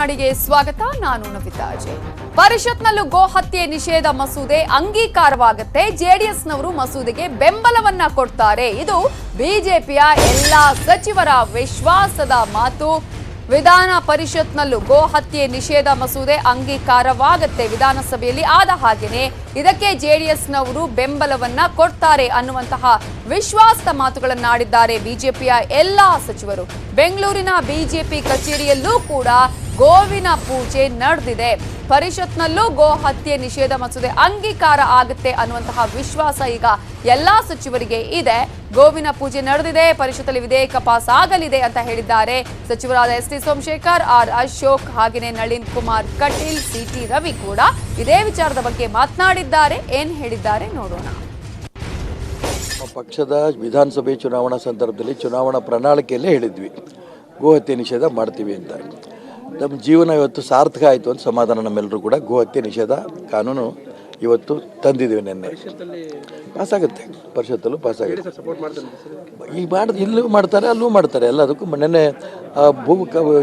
ನಾಡಿಗೆ ಸ್ವಾಗತ. ನಾನು ನವಿತಾ ಅಜಯ್ ಪರಿಷತ್ನಲ್ಲೂ ಗೋ ಹತ್ಯೆ ನಿಷೇಧ ಮಸೂದೆ ಅಂಗೀಕಾರವಾಗುತ್ತೆ. ಜೆಡಿಎಸ್ನವರು ಮಸೂದೆಗೆ ಬೆಂಬಲವನ್ನ ಕೊಡ್ತಾರೆ. ಇದು ಬಿಜೆಪಿಯ ಎಲ್ಲಾ ಸಚಿವರ ವಿಶ್ವಾಸದ ಮಾತು. ವಿಧಾನ ಪರಿಷತ್ನಲ್ಲೂ ಗೋ ಹತ್ಯೆ ನಿಷೇಧ ಮಸೂದೆ ಅಂಗೀಕಾರವಾಗುತ್ತೆ ವಿಧಾನಸಭೆಯಲ್ಲಿ. ಆದ ಹಾಗೇನೆ ಇದಕ್ಕೆ ಜೆಡಿಎಸ್ನವರು ಬೆಂಬಲವನ್ನ ಕೊಡ್ತಾರೆ ಅನ್ನುವಂತಹ ವಿಶ್ವಾಸದ ಮಾತುಗಳನ್ನಾಡಿದ್ದಾರೆ ಬಿಜೆಪಿಯ ಎಲ್ಲಾ ಸಚಿವರು. ಬೆಂಗಳೂರಿನ ಬಿಜೆಪಿ ಕಚೇರಿಯಲ್ಲೂ ಕೂಡ ಗೋವಿನ ಪೂಜೆ ನಡೆದಿದೆ. ಪರಿಷತ್ನಲ್ಲೂ ಗೋ ಹತ್ಯೆ ನಿಷೇಧ ಮಸೂದೆ ಅಂಗೀಕಾರ ಆಗುತ್ತೆ ಅನ್ನುವಂತಹ ವಿಶ್ವಾಸ ಈಗ ಎಲ್ಲಾ ಸಚಿವರಿಗೆ ಇದೆ. ಗೋವಿನ ಪೂಜೆ ನಡೆದಿದೆ, ಪರಿಷತ್ತಲ್ಲಿ ವಿಧೇಯಕ ಪಾಸ್ ಆಗಲಿದೆ ಅಂತ ಹೇಳಿದ್ದಾರೆ. ಸಚಿವರಾದ S T Somashekhar, R Ashok ಹಾಗೆಯೇ ನಳಿನ್ ಕುಮಾರ್ ಕಟೀಲ್, ಸಿಟಿ ರವಿ ಕೂಡ ಇದೇ ವಿಚಾರದ ಬಗ್ಗೆ ಮಾತನಾಡಿದ್ದಾರೆ. ಏನ್ ಹೇಳಿದ್ದಾರೆ ನೋಡೋಣ. ಪಕ್ಷದ ವಿಧಾನಸಭೆ ಚುನಾವಣಾ ಸಂದರ್ಭದಲ್ಲಿ ಚುನಾವಣಾ ಪ್ರಣಾಳಿಕೆಯಲ್ಲೇ ಹೇಳಿದ್ವಿ. ಗೋಹತ್ಯೆ ನಿಷೇಧ ಮಾಡ್ತೀವಿ ಅಂತ. ನಮ್ಮ ಜೀವನ ಇವತ್ತು ಸಾರ್ಥಕ ಆಯಿತು ಅಂತ ಸಮಾಧಾನ ನಮ್ಮೆಲ್ಲರೂ ಕೂಡ. ಗೋ ಹತ್ಯೆ ನಿಷೇಧ ಕಾನೂನು ಇವತ್ತು ತಂದಿದ್ದೀವಿ ನಿನ್ನೆ. ಪಾಸಾಗುತ್ತೆ. ಪರಿಷತ್ತಲ್ಲೂ ಪಾಸಾಗುತ್ತೆ. ಈಗ ಮಾಡಿದ ಇಲ್ಲೂ ಮಾಡ್ತಾರೆ, ಅಲ್ಲೂ ಮಾಡ್ತಾರೆ. ಎಲ್ಲದಕ್ಕೂ ನಿನ್ನೆ ನೆನ್ನೆ ಭೂ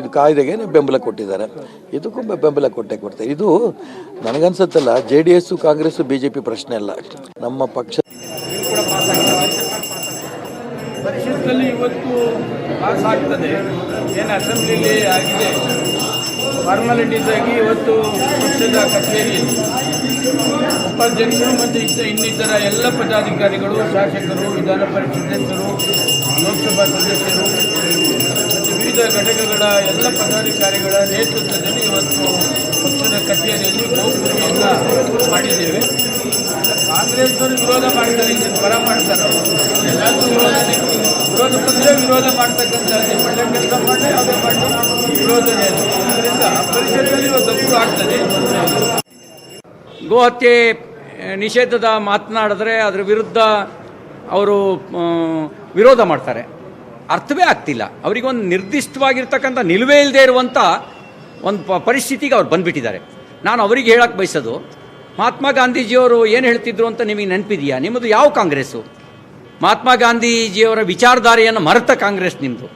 ಇದು ಕಾಯ್ದೆಗೆ ಬೆಂಬಲ ಕೊಟ್ಟಿದ್ದಾರೆ. ಇದಕ್ಕೂ ಬೆಂಬಲ ಕೊಟ್ಟೆ ಕೊಡ್ತಾರೆ. ಇದು ನನಗನ್ಸುತ್ತಲ್ಲ, J D S Congress B J P ಪ್ರಶ್ನೆ ಅಲ್ಲ. ನಮ್ಮ ಪಕ್ಷ ಇವತ್ತು ಪಾಸ್ ಆಗ್ತದೆ ಏನು ಅಸೆಂಬ್ಲಿಲಿ ಆಗಿದೆ? ಫಾರ್ಮಾಲಿಟೀಸ್ ಆಗಿ ಇವತ್ತು ಪಕ್ಷದ ಕಚೇರಿಯಲ್ಲಿ ಉಪಾಧ್ಯಕ್ಷರು ಮತ್ತು ಇಷ್ಟ ಇನ್ನಿತರ ಎಲ್ಲ ಪದಾಧಿಕಾರಿಗಳು, ಶಾಸಕರು, ವಿಧಾನ ಪರಿಷತ್ ಸದಸ್ಯರು, ಲೋಕಸಭಾ ಸದಸ್ಯರು, ಮತ್ತು ವಿವಿಧ ಘಟಕಗಳ ಎಲ್ಲ ಪದಾಧಿಕಾರಿಗಳ ನೇತೃತ್ವದಲ್ಲಿ ಇವತ್ತು ಪಕ್ಷದ ಕಚೇರಿಯಲ್ಲಿ ಗೌಪ್ಯತೆಯನ್ನು ಮಾಡಿದ್ದೇವೆ. ಕಾಂಗ್ರೆಸ್ನವರು ವಿರೋಧ ಮಾಡ್ತಾರೆ ಪರ ಮಾಡ್ತಾರೆ ಎಲ್ಲರೂ ವಿರೋಧ ವಿರೋಧ ಬಂದರೆ ವಿರೋಧ ಮಾಡ್ತಕ್ಕಂಥ ಒಳ್ಳೆ ಕೆಲಸ ಮಾಡಿ ಯಾವುದೇ ಮಾಡಿ ವಿರೋಧನೆ. ತಪ್ಪು ಆಗ್ತದೆ. ಗೋ ಹತ್ಯೆ ನಿಷೇಧದ ಮಾತನಾಡಿದ್ರೆ ಅದರ ವಿರುದ್ಧ ಅವರು ವಿರೋಧ ಮಾಡ್ತಾರೆ. ಅರ್ಥವೇ ಆಗ್ತಿಲ್ಲ. ಅವರಿಗೊಂದು ನಿರ್ದಿಷ್ಟವಾಗಿರ್ತಕ್ಕಂಥ ನಿಲುವೇ ಇಲ್ಲದೆ ಇರುವಂಥ ಒಂದು ಪರಿಸ್ಥಿತಿಗೆ ಅವ್ರು ಬಂದುಬಿಟ್ಟಿದ್ದಾರೆ. ನಾನು ಅವರಿಗೆ ಹೇಳಕ್ಕೆ ಬಯಸೋದು, ಮಹಾತ್ಮ ಗಾಂಧೀಜಿಯವರು ಏನು ಹೇಳ್ತಿದ್ರು ಅಂತ ನಿಮಗೆ ನೆನಪಿದೆಯಾ? ನಿಮ್ಮದು ಯಾವ ಕಾಂಗ್ರೆಸ್ಸು? ಮಹಾತ್ಮ ಗಾಂಧೀಜಿಯವರ ವಿಚಾರಧಾರೆಯನ್ನು ಮರೆತ ಕಾಂಗ್ರೆಸ್ ನಿಮ್ಮದು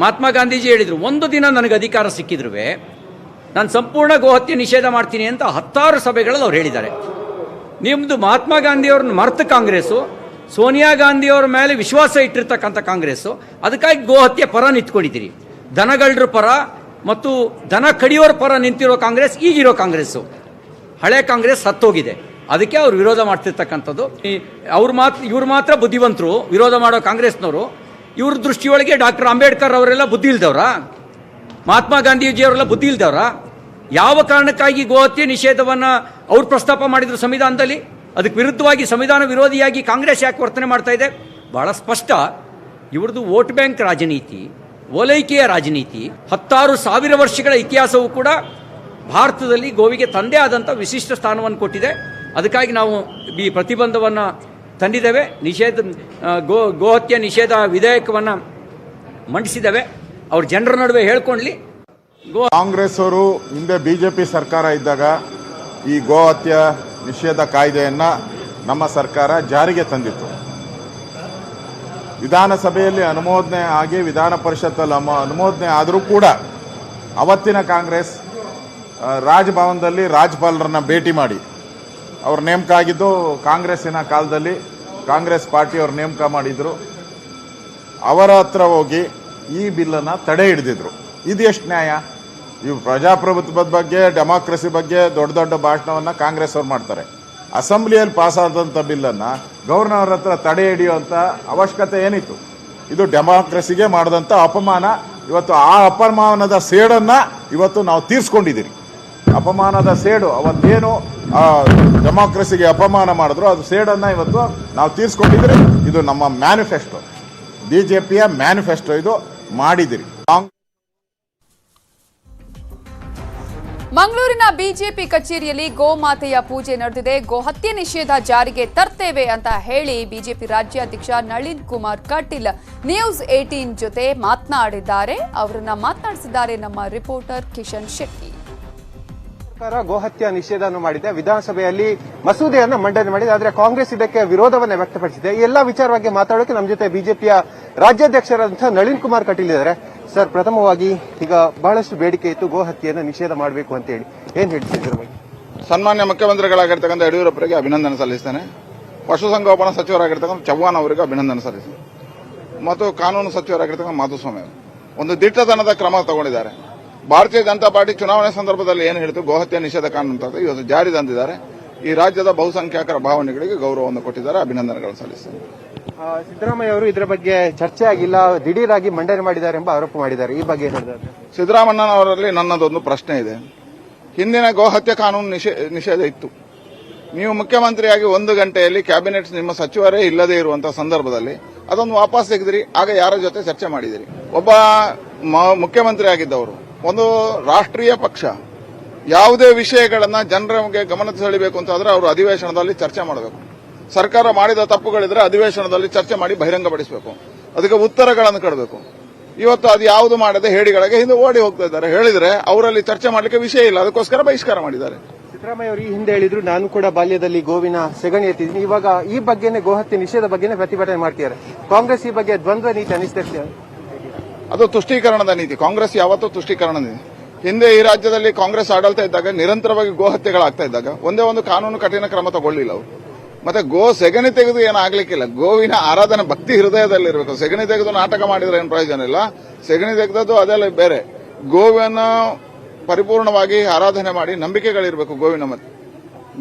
ಮಹಾತ್ಮ ಗಾಂಧೀಜಿ ಹೇಳಿದರು, ಒಂದು ದಿನ ನನಗೆ ಅಧಿಕಾರ ಸಿಕ್ಕಿದ್ರೂ ನಾನು ಸಂಪೂರ್ಣ ಗೋಹತ್ಯೆ ನಿಷೇಧ ಮಾಡ್ತೀನಿ ಅಂತ ಹತ್ತಾರು ಸಭೆಗಳಲ್ಲಿ ಅವ್ರು ಹೇಳಿದ್ದಾರೆ. ನಿಮ್ಮದು ಮಹಾತ್ಮ ಗಾಂಧಿಯವ್ರನ್ನ ಮರೆತ ಕಾಂಗ್ರೆಸ್ಸು, ಸೋನಿಯಾ ಗಾಂಧಿಯವ್ರ ಮೇಲೆ ವಿಶ್ವಾಸ ಇಟ್ಟಿರ್ತಕ್ಕಂಥ ಕಾಂಗ್ರೆಸ್ಸು, ಅದಕ್ಕಾಗಿ ಗೋಹತ್ಯೆ ಪರ ನಿಂತ್ಕೊಂಡಿದ್ದೀರಿ. ದನಗಳ್ರ ಪರ ಮತ್ತು ದನ ಕಡಿಯೋರ ಪರ ನಿಂತಿರೋ ಕಾಂಗ್ರೆಸ್ ಈಗಿರೋ ಕಾಂಗ್ರೆಸ್ಸು. ಹಳೆ ಕಾಂಗ್ರೆಸ್ ಸತ್ತೋಗಿದೆ. ಅದಕ್ಕೆ ಅವ್ರು ವಿರೋಧ ಮಾಡ್ತಿರ್ತಕ್ಕಂಥದ್ದು. ಅವ್ರು ಮಾತ್ರ ಇವ್ರು ಮಾತ್ರ ಬುದ್ಧಿವಂತರು, ವಿರೋಧ ಮಾಡೋ ಕಾಂಗ್ರೆಸ್ನವರು. ಇವ್ರ ದೃಷ್ಟಿಯೊಳಗೆ ಡಾಕ್ಟರ್ ಅಂಬೇಡ್ಕರ್ ಅವರೆಲ್ಲ ಬುದ್ಧಿ ಇಲ್ದವ್ರಾ. ಮಹಾತ್ಮ ಗಾಂಧೀಜಿಯವರೆಲ್ಲ ಬುದ್ಧಿ ಇಲ್ದವ್ರ. ಯಾವ ಕಾರಣಕ್ಕಾಗಿ ಗೋಹತ್ಯೆ ನಿಷೇಧವನ್ನು ಅವ್ರು ಪ್ರಸ್ತಾಪ ಮಾಡಿದ್ರು ಸಂವಿಧಾನದಲ್ಲಿ? ಅದಕ್ಕೆ ವಿರುದ್ಧವಾಗಿ ಸಂವಿಧಾನ ವಿರೋಧಿಯಾಗಿ ಕಾಂಗ್ರೆಸ್ ಯಾಕೆ ವರ್ತನೆ ಮಾಡ್ತಾ ಇದೆ? ಬಹಳ ಸ್ಪಷ್ಟ. ಇವ್ರದ್ದು ವೋಟ್ ಬ್ಯಾಂಕ್ ರಾಜನೀತಿ, ಓಲೈಕೆಯ ರಾಜನೀತಿ, ಹತ್ತಾರು ಸಾವಿರ ವರ್ಷಗಳ ಇತಿಹಾಸವೂ ಕೂಡ ಭಾರತದಲ್ಲಿ ಗೋವಿಗೆ ತಂದೆ ಆದಂಥ ವಿಶಿಷ್ಟ ಸ್ಥಾನವನ್ನು ಕೊಟ್ಟಿದೆ. ಅದಕ್ಕಾಗಿ ನಾವು ಈ ಪ್ರತಿಬಂಧವನ್ನು ತಂದಿದ್ದೇವೆ. ನಿಷೇಧ ಗೋ, ಗೋಹತ್ಯೆ ನಿಷೇಧ ವಿಧೇಯಕವನ್ನು ಮಂಡಿಸಿದ್ದೇವೆ. ಅವ್ರ ಜನರ ನಡುವೆ ಹೇಳ್ಕೊಳ್ಳಿ ಕಾಂಗ್ರೆಸ್ ಅವರು ಹಿಂದೆ ಬಿಜೆಪಿ ಸರ್ಕಾರ ಇದ್ದಾಗ ಈ ಗೋ ಹತ್ಯೆ ನಿಷೇಧ ಕಾಯ್ದೆಯನ್ನ ನಮ್ಮ ಸರ್ಕಾರ ಜಾರಿಗೆ ತಂದಿತ್ತು. ವಿಧಾನಸಭೆಯಲ್ಲಿ ಅನುಮೋದನೆ ಆಗಿ ವಿಧಾನ ಪರಿಷತ್ತಲ್ಲಿ ಅನುಮೋದನೆ ಆದರೂ ಕೂಡ ಅವತ್ತಿನ ಕಾಂಗ್ರೆಸ್ ರಾಜಭವನದಲ್ಲಿ ರಾಜ್ಪಾಲರನ್ನ ಭೇಟಿ ಮಾಡಿ. ಅವ್ರ ನೇಮಕ ಆಗಿದ್ದು ಕಾಂಗ್ರೆಸ್ಸಿನ ಕಾಲದಲ್ಲಿ ಕಾಂಗ್ರೆಸ್ ಪಾರ್ಟಿಯವ್ರ ನೇಮಕ ಮಾಡಿದ್ರು. ಅವರ ಹತ್ರ ಹೋಗಿ ಈ ಬಿಲ್ಲನ್ನು ತಡೆ ಹಿಡಿದಿದ್ರು. ಇದು ಎಷ್ಟು ನ್ಯಾಯ? ಇವು ಪ್ರಜಾಪ್ರಭುತ್ವದ ಬಗ್ಗೆ, ಡೆಮಾಕ್ರಸಿ ಬಗ್ಗೆ ದೊಡ್ಡ ದೊಡ್ಡ ಭಾಷಣವನ್ನು ಕಾಂಗ್ರೆಸ್ ಅವ್ರು ಮಾಡ್ತಾರೆ. ಅಸೆಂಬ್ಲಿಯಲ್ಲಿ ಪಾಸ್ ಆದಂಥ ಬಿಲ್ಲನ್ನು ಗವರ್ನರ್ ಹತ್ರ ತಡೆ ಹಿಡಿಯುವಂಥ ಅವಶ್ಯಕತೆ ಏನಿತ್ತು? ಇದು ಡೆಮಾಕ್ರಸಿಗೆ ಮಾಡಿದಂಥ ಅಪಮಾನ. ಇವತ್ತು ಆ ಅಪಮಾನದ ಸೇಡನ್ನು ಇವತ್ತು ನಾವು ತೀರಿಸ್ಕೊಂಡಿದ್ದೀರಿ. ಅಪಮಾನದ ಸೇಡು, ಅವತ್ತೇನು ಡೆಮಾಕ್ರಸಿಗೆ ಅಪಮಾನ ಮಾಡಿದ್ರು ಅದು ಸೇಡನ್ನು ಇವತ್ತು ನಾವು ತೀರಿಸ್ಕೊಂಡಿದ್ದೀರಿ. ಇದು ನಮ್ಮ ಮ್ಯಾನಿಫೆಸ್ಟೋ. ಪಿಯ ಮ್ಯಾನಿಫೆಸ್ಟೋ ಇದು ಮಾಡಿದಿರಿ ಮಂಗಳೂರಿನ ಬಿಜೆಪಿ ಕಚೇರಿಯಲ್ಲಿ ಗೋಮಾತೆಯ ಪೂಜೆ ನಡೆದಿದೆ. ಗೋಹತ್ಯೆ ನಿಷೇಧ ಜಾರಿಗೆ ತರ್ತೇವೆ ಅಂತ ಹೇಳಿ ಬಿಜೆಪಿ ರಾಜ್ಯಾಧ್ಯಕ್ಷ ನಳಿನ್ ಕುಮಾರ್ ಕಟೀಲ್ ನ್ಯೂಸ್ ಏಟೀನ್ ಜೊತೆ ಮಾತನಾಡಿದ್ದಾರೆ. ಅವರನ್ನ ಮಾತನಾಡಿಸಿದ್ದಾರೆ ನಮ್ಮ ರಿಪೋರ್ಟರ್ ಕಿಶನ್ ಶೆಟ್ಟಿ. ಸರ್ಕಾರ ಗೋಹತ್ಯೆ ನಿಷೇಧವನ್ನು ಮಾಡಿದೆ. ವಿಧಾನಸಭೆಯಲ್ಲಿ ಮಸೂದೆಯನ್ನು ಮಂಡನೆ ಮಾಡಿದೆ. ಆದರೆ ಕಾಂಗ್ರೆಸ್ ಇದಕ್ಕೆ ವಿರೋಧವನ್ನು ವ್ಯಕ್ತಪಡಿಸಿದೆ. ಈ ಎಲ್ಲಾ ವಿಚಾರವಾಗಿ ಮಾತಾಡೋಕೆ ನಮ್ಮ ಜೊತೆ ಬಿಜೆಪಿಯ ರಾಜ್ಯಾಧ್ಯಕ್ಷರಾದಂತಹ ನಳಿನ್ ಕುಮಾರ್ ಕಟೀಲ್ ಇದ್ದಾರೆ. ಸರ್, ಪ್ರಥಮವಾಗಿ ಈಗ ಬಹಳಷ್ಟು ಬೇಡಿಕೆ ಇತ್ತು ಗೋ ನಿಷೇಧ ಮಾಡಬೇಕು ಅಂತ ಹೇಳಿ ಏನ್ ಹೇಳ್ತೀರಿ ಸನ್ಮಾನ್ಯ ಮುಖ್ಯಮಂತ್ರಿಗಳಾಗಿರ್ತಕ್ಕಂಥ ಯಡಿಯೂರಪ್ಪರಿಗೆ ಅಭಿನಂದನೆ ಸಲ್ಲಿಸ್ತೇನೆ. ಪಶುಸಂಗೋಪನಾ ಸಚಿವರಾಗಿರ್ತಕ್ಕಂಥ ಚವ್ಹಾಣ್ ಅವರಿಗೆ ಅಭಿನಂದನೆ ಸಲ್ಲಿಸ್ತೇನೆ. ಮತ್ತು ಕಾನೂನು ಸಚಿವರಾಗಿರ್ತಕ್ಕಂಥ ಮಾಧುಸ್ವಾಮಿ ಅವರು. ಒಂದು ದಿಟ್ಟತನದ ಕ್ರಮ ತಗೊಂಡಿದ್ದಾರೆ. ಭಾರತೀಯ ಜನತಾ ಪಾರ್ಟಿ ಚುನಾವಣೆ ಸಂದರ್ಭದಲ್ಲಿ ಏನು ಹೇಳಿತು? ಗೋಹತ್ಯೆ ನಿಷೇಧ ಕಾನೂನು ಅಂತ ಇವತ್ತು ಜಾರಿ ತಂದಿದ್ದಾರೆ. ಈ ರಾಜ್ಯದ ಬಹುಸಂಖ್ಯಾತರ ಭಾವನೆಗಳಿಗೆ ಗೌರವವನ್ನು ಕೊಟ್ಟಿದ್ದಾರೆ. ಅಭಿನಂದನೆಗಳನ್ನು ಸಲ್ಲಿಸ್ತೇನೆ. ಸಿದ್ದರಾಮಯ್ಯ ಅವರು ಇದರ ಬಗ್ಗೆ ಚರ್ಚೆ ಆಗಿಲ್ಲ. ದಿಢೀರಾಗಿ ಮಂಡನೆ ಮಾಡಿದ್ದಾರೆ ಎಂಬ ಆರೋಪ ಮಾಡಿದ್ದಾರೆ. ಈ ಬಗ್ಗೆ ಸಿದ್ದರಾಮಣ್ಣನವರಲ್ಲಿ ನನ್ನದೊಂದು ಪ್ರಶ್ನೆ ಇದೆ. ಹಿಂದಿನ ಗೋಹತ್ಯೆ ಕಾನೂನು ನಿಷೇ- ನಿಷೇಧ ಇತ್ತು. ನೀವು ಮುಖ್ಯಮಂತ್ರಿಯಾಗಿ ಒಂದು ಗಂಟೆಯಲ್ಲಿ ಕ್ಯಾಬಿನೆಟ್ ನಿಮ್ಮ ಸಚಿವರೇ ಇಲ್ಲದೇ ಇರುವಂತಹ ಸಂದರ್ಭದಲ್ಲಿ ಅದೊಂದು ವಾಪಸ್ ತೆಗೆದಿರಿ, ಆಗ ಯಾರ ಜೊತೆ ಚರ್ಚೆ ಮಾಡಿದಿರಿ? ಒಬ್ಬ ಮುಖ್ಯಮಂತ್ರಿ ಆಗಿದ್ದವರು ಒಂದು ರಾಷ್ಟ್ರೀಯ ಪಕ್ಷ, ಯಾವುದೇ ವಿಷಯಗಳನ್ನ ಜನರಿಗೆ ಗಮನ ಸೆಳೆಯಬೇಕು ಅಂತಾದ್ರೆ ಅವರು ಅಧಿವೇಶನದಲ್ಲಿ ಚರ್ಚೆ ಮಾಡಬೇಕು. ಸರ್ಕಾರ ಮಾಡಿದ ತಪ್ಪುಗಳಿದ್ರೆ ಅಧಿವೇಶನದಲ್ಲಿ ಚರ್ಚೆ ಮಾಡಿ ಬಹಿರಂಗಪಡಿಸಬೇಕು. ಅದಕ್ಕೆ ಉತ್ತರಗಳನ್ನು ಕೊಡಬೇಕು. ಇವತ್ತು ಅದು ಯಾವುದು ಮಾಡದೆ ಹೇಳಿಗಳಿಗೆ ಹಿಂದೆ ಓಡಿ ಹೋಗ್ತಾ ಇದ್ದಾರೆ. ಹೇಳಿದ್ರೆ ಅವರಲ್ಲಿ ಚರ್ಚೆ ಮಾಡಲಿಕ್ಕೆ ವಿಷಯ ಇಲ್ಲ. ಅದಕ್ಕೋಸ್ಕರ ಬಹಿಷ್ಕಾರ ಮಾಡಿದ್ದಾರೆ. ಸಿದ್ದರಾಮಯ್ಯ ಅವರು ಈ ಹಿಂದೆ ಹೇಳಿದ್ರು ನಾನು ಕೂಡ ಬಾಲ್ಯದಲ್ಲಿ ಗೋವಿನ ಸೆಗಣಿ ಎತ್ತಿದ್ದೀನಿ. ಇವಾಗ ಈ ಬಗ್ಗೆನೇ ಗೋಹತ್ಯೆ ನಿಷೇಧ ಬಗ್ಗೆನೇ ಪ್ರತಿಭಟನೆ ಮಾಡ್ತಿದ್ದಾರೆ. ಕಾಂಗ್ರೆಸ್ ಈ ಬಗ್ಗೆ ದ್ವಂದ್ವ ನೀತಿ ಅನಿಸ್ತಿರ್ತೀವಿ ಅದು ತುಷ್ಟೀಕರಣದ ನೀತಿ. ಕಾಂಗ್ರೆಸ್ ಯಾವತ್ತೂ ತುಷ್ಟೀಕರಣ ನೀತಿ. ಹಿಂದೆ ಈ ರಾಜ್ಯದಲ್ಲಿ ಕಾಂಗ್ರೆಸ್ ಆಡಳಿತ ಇದ್ದಾಗ ನಿರಂತರವಾಗಿ ಗೋಹತ್ಯೆಗಳಾಗ್ತಾ ಇದ್ದಾಗ ಒಂದೇ ಒಂದು ಕಾನೂನು ಕಠಿಣ ಕ್ರಮ ತಗೊಳ್ಳಿಲ್ಲ ಅವರು. ಮತ್ತೆ ಗೋ ಸೆಗಣಿ ತೆಗೆದು ಏನಾಗ್ಲಿಕ್ಕಿಲ್ಲ ಗೋವಿನ ಆರಾಧನೆ ಭಕ್ತಿ ಹೃದಯದಲ್ಲಿರಬೇಕು. ಸೆಗಣಿ ತೆಗೆದು ನಾಟಕ ಮಾಡಿದ್ರೆ ಏನು ಪ್ರಯೋಜನ ಇಲ್ಲ. ಸೆಗಣಿ ತೆಗೆದದ್ದು ಅದೆಲ್ಲ ಬೇರೆ. ಗೋವಿನ ಪರಿಪೂರ್ಣವಾಗಿ ಆರಾಧನೆ ಮಾಡಿ ನಂಬಿಕೆಗಳಿರಬೇಕು ಗೋವಿನ ಮತ್ತೆ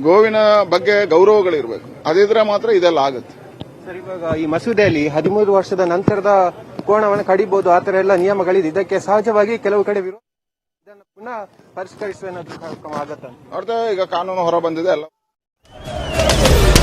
ಗೋವಿನ ಬಗ್ಗೆ ಗೌರವಗಳಿರಬೇಕು. ಅದಿದ್ರೆ ಮಾತ್ರ ಇದೆಲ್ಲ ಆಗುತ್ತೆ. ಸರ್ ಇವಾಗ ಈ ಮಸೂದೆಯಲ್ಲಿ ಹದಿಮೂರು ವರ್ಷದ ನಂತರದ ಕೋಣವನ್ನು ಕಡಿಬಹುದು ಆ ತರ ಎಲ್ಲ ನಿಯಮಗಳಿದೆ. ಇದಕ್ಕೆ ಸಹಜವಾಗಿ ಕೆಲವು ಕಡೆ ವಿರೋಧ ಇದನ್ನು ಪುನಃ ಪರಿಷ್ಕರಿಸುವ ಆಗತ್ತ ನೋಡ್ತೇವೆ ಈಗ ಕಾನೂನು ಹೊರ ಬಂದಿದೆ ಎಲ್ಲ